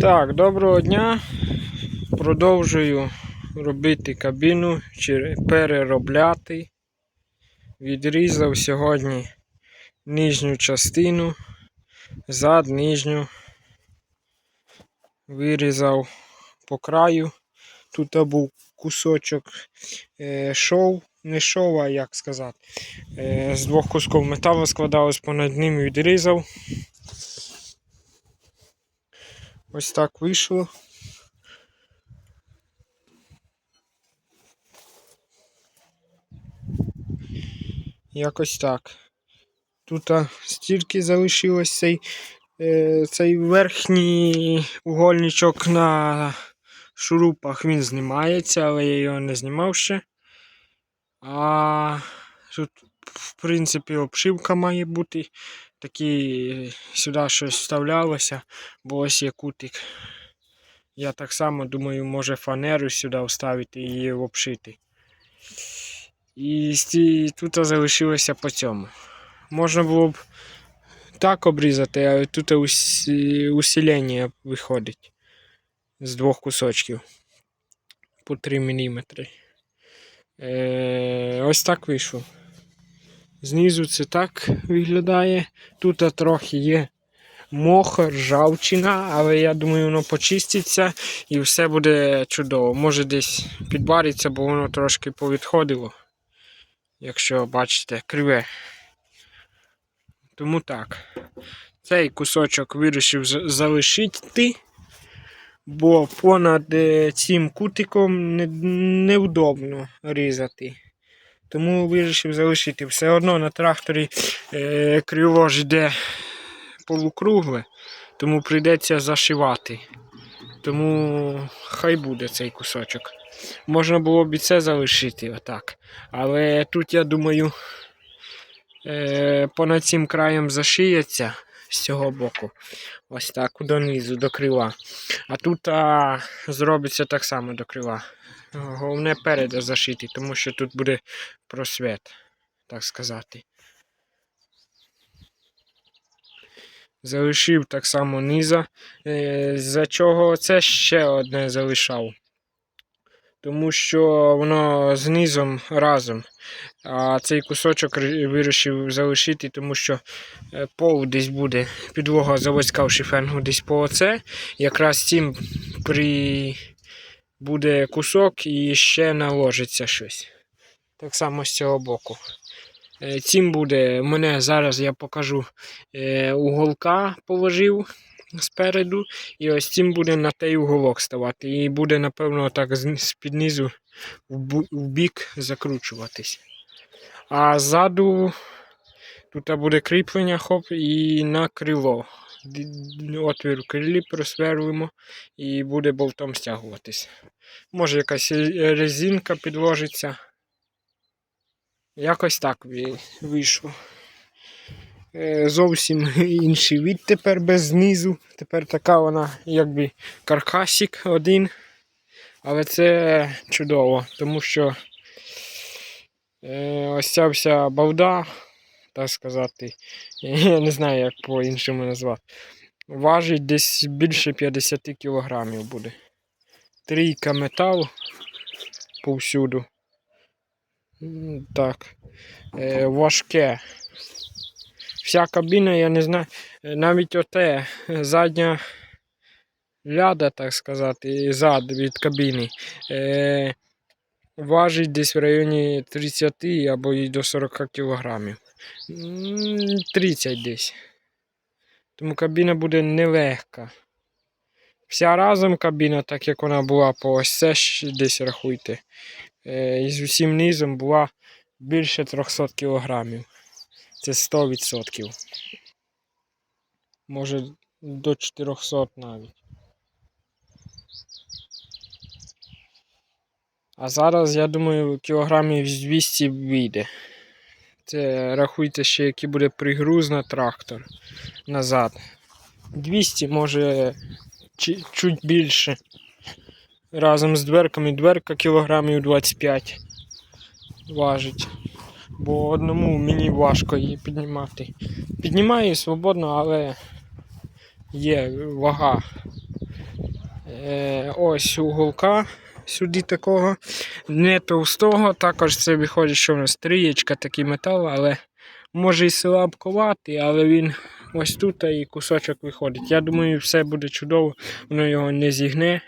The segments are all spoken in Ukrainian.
Так, доброго дня. Продовжую робити кабіну, переробляти. Відрізав сьогодні нижню частину, зад, нижню. Вирізав по краю. Тут був кусочок е, шов, не шов, а як сказати. Е, з двох кусків металу складалось понад ним відрізав. Ось так вийшло. Якось так. Тут стільки залишилось цей, е, цей верхній угольничок на шурупах він знімається, але я його не знімав ще. А тут, в принципі, обшивка має бути. Такі сюди щось вставлялося, бо ось є кутик. Я так само думаю, може фанеру сюди вставити і її обшити. І тут залишилося по цьому. Можна було б так обрізати, а тут усилення виходить з двох кусочків по 3 мм. Е, ось так вийшло. Знизу це так виглядає. Тут трохи є мох, ржавчина, але я думаю, воно почиститься і все буде чудово. Може десь підбариться, бо воно трошки повідходило. Якщо бачите, криве. Тому так. Цей кусочок вирішив залишити, бо понад е, цим кутиком не- невдобно різати. Тому вирішив залишити. Все одно на тракторі е, крило йде полукругле, тому прийдеться зашивати. Тому хай буде цей кусочок. Можна було б і це залишити отак. Але тут, я думаю, е, понад цим краєм зашиється з цього боку. Ось так донизу, до крила. А тут а, зробиться так само до крила. Головне переда зашити, тому що тут буде просвіт, так сказати. Залишив так само низа. Е, За чого це ще одне залишав. Тому що воно з низом разом. А цей кусочок вирішив залишити, тому що е, пол десь буде, підлога заводська в шифенгу десь по оце. Якраз цим при... буде кусок і ще наложиться щось. Так само з цього боку. Е, Цим буде, мене зараз я покажу е, уголка положив спереду, і ось цим буде на той уголок ставати. І буде, напевно, так з-під низу в бік закручуватись. А ззаду тут буде кріплення хоп і на крило. Отвір крилі просверлимо і буде болтом стягуватись. Може якась резинка підложиться. Якось так вийшло. Е, Зовсім інший від тепер без низу. Тепер така вона, якби каркасик один. Але це чудово, тому що е, ось ця вся балда, так сказати, я не знаю, як по-іншому назвати. Важить десь більше 50 кілограмів буде. Трійка металу повсюду. Так. Е, важке. Вся кабіна, я не знаю, е, навіть оте е, задня ляда, так сказати, і зад від кабіни. Е, важить десь в районі 30 або і до 40 кілограмів. 30 десь. Тому кабіна буде нелегка. Вся разом кабіна, так як вона була по ось це ж десь рахуйте. Е, і з усім низом була більше 300 кілограмів. Це 100%. Може до 400 навіть. А зараз, я думаю, кілограмів з 200 вийде. Це рахуйте ще, який буде пригруз на трактор назад. 200, може чуть більше. Разом з дверками дверка кілограмів 25 важить. Бо одному мені важко її піднімати. Піднімаю свободно, але є вага. е, ось уголка сюди такого. Не товстого. Також це виходить, що в нас трієчка такий метал, але може і слабковатий, але він ось тут і кусочок виходить. Я думаю, все буде чудово, воно його не зігне,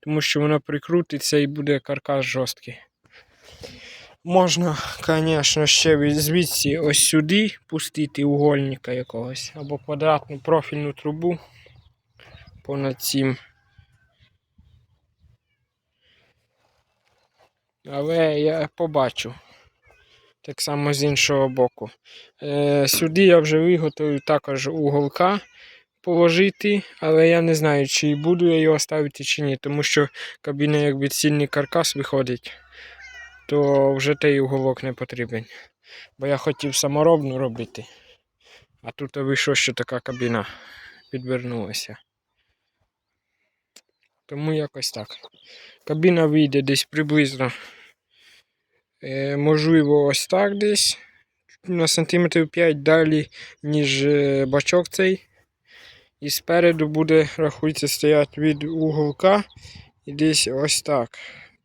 тому що воно прикрутиться і буде каркас жорсткий. Можна, звісно, ще звідси ось сюди пустити угольника якогось або квадратну профільну трубу понад цим. Але я побачу. Так само з іншого боку. Е, сюди я вже виготовив також уголка положити, але я не знаю, чи буду я його ставити чи ні, тому що кабіна якби цільний каркас виходить, то вже той уголок не потрібен. Бо я хотів саморобну робити. А тут вийшло, що така кабіна підвернулася. Тому якось так. Кабіна вийде десь приблизно. Е, можливо, ось так десь. На сантиметрів 5 далі, ніж е, бачок цей. І спереду буде, рахується, стояти від уголка. І десь ось так.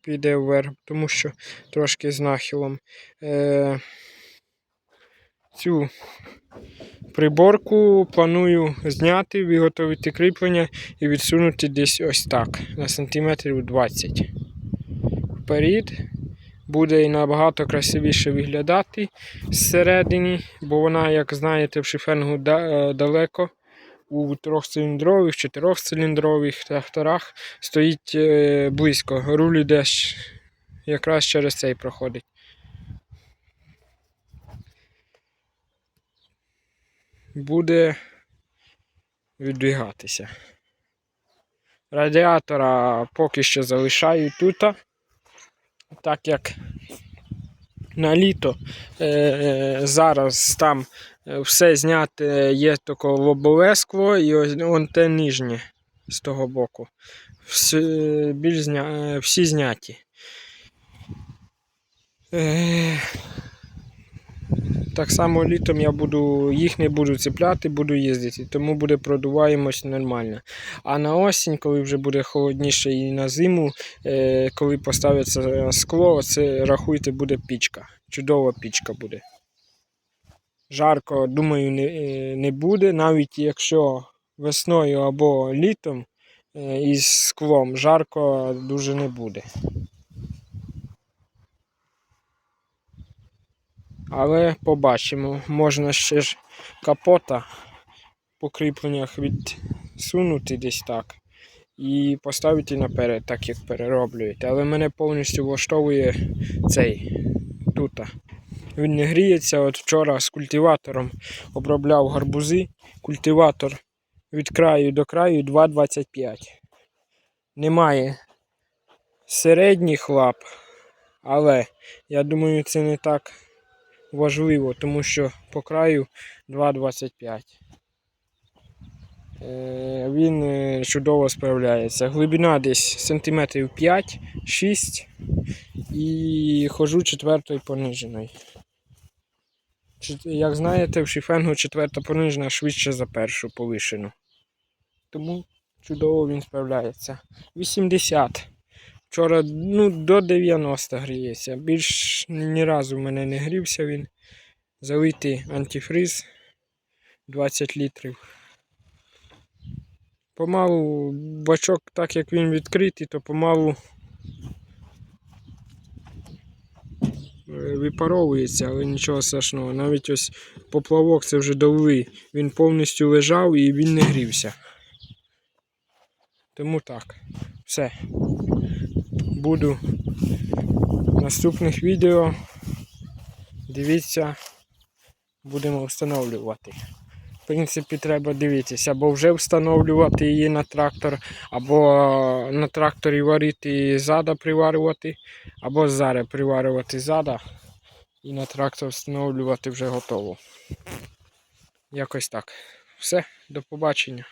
Піде вверх, тому що трошки з нахилом. Е, цю приборку планую зняти, виготовити кріплення і відсунути десь ось так, на сантиметрів 20. Вперед буде і набагато красивіше виглядати зсередині, бо вона, як знаєте, в шифенгу е, далеко. У трьохциліндрових, чотирьохциліндрових тракторах стоїть е, близько. Руль іде якраз через цей проходить. Буде віддвигатися. Радіатора поки що залишаю тут, так як на літо е, зараз там е, все зняте є таке лобове скло і ось он те нижнє з того боку. Всі, більш зня, е, всі зняті. Е, так само літом я буду, їх не буду цепляти, буду їздити, тому буде продуваємось нормально. А на осінь, коли вже буде холодніше і на зиму, е, коли поставиться скло, це рахуйте, буде пічка. Чудова пічка буде. Жарко, думаю, не, е, не буде, навіть якщо весною або літом е, із склом жарко дуже не буде. Але побачимо. Можна ще ж капота по кріпленнях відсунути десь так. І поставити наперед, так як перероблюєте. Але мене повністю влаштовує цей тут. Він не гріється. От вчора з культиватором обробляв гарбузи. Культиватор від краю до краю 2,25. Немає середніх лап, але я думаю, це не так важливо, тому що по краю 2,25. Е, Він е, чудово справляється. Глибина десь сантиметрів 5-6 і хожу четвертою пониженою. Як знаєте, в шифенгу четверта понижена швидше за першу повишену. Тому чудово він справляється. 80. Вчора ну, до 90 гріється. Більш ні разу в мене не грівся він. Залитий антифриз 20 літрів. Помалу бачок, так як він відкритий, то помалу випаровується, але нічого страшного. Навіть ось поплавок це вже довгий. Він повністю лежав і він не грівся. Тому так. Все. Буду в наступних відео. Дивіться, будемо встановлювати. В принципі, треба дивитися, або вже встановлювати її на трактор, або на тракторі варити і зада приварювати, або зараз приварювати зада і на трактор встановлювати вже готово. Якось так. Все, до побачення.